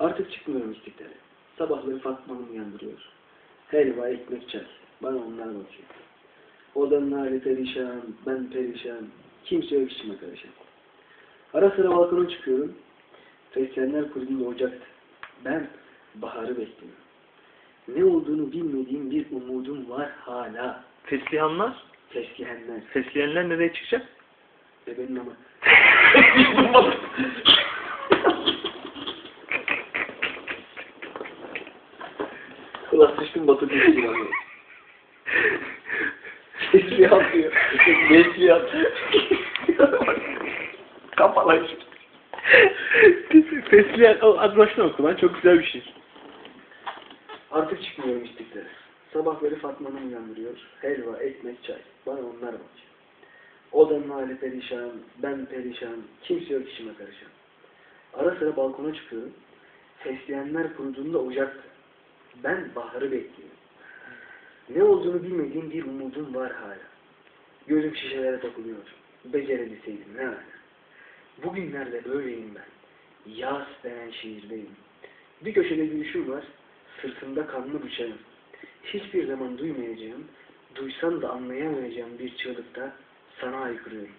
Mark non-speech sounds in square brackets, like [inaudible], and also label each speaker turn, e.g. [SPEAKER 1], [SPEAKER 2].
[SPEAKER 1] Artık çıkmıyorum istiklale. Sabahları Fatma'nın uyandırıyor. Helva, ekmek, çay. Bana onlar bakıyor. Odanın hali perişan, ben perişan. Kimse yok işime karışan. Ara sıra balkona çıkıyorum. Fesleğenler kurduğunda ocaktı. Ben baharı bekliyorum. Ne olduğunu bilmediğim bir umudum var hala.
[SPEAKER 2] Feslihanlar?
[SPEAKER 1] Fesleğenler.
[SPEAKER 2] Fesleyenler nereye çıkacak?
[SPEAKER 1] Ve benim ama. [laughs] Ulan sıçtım Batu geçti lan. Sesli atıyor. Sesli atıyor. Kapalı işte.
[SPEAKER 2] Fesleyen, o adı başına oku lan çok güzel bir şey.
[SPEAKER 1] Artık çıkmıyorum istiklale. Sabahları Fatma'nın uyandırıyor. Helva, ekmek, çay. Bana onlar bakıyor. Odanın hali perişan, ben perişan, kimse yok işime karışan. Ara sıra balkona çıkıyorum. Fesleğenler kuruduğunda ocaktı. Ben baharı bekliyorum. Ne olduğunu bilmediğim bir umudum var hala. Gözüm şişelere takılıyor. Becerebilseydim ne hala. Bugünlerde böyleyim ben. Yaz denen şehirdeyim. Bir köşede gülüşüm var. Sırtımda kanlı bıçağım. Hiçbir zaman duymayacağım, duysam da anlayamayacağım bir çığlıkta sana haykırıyorum.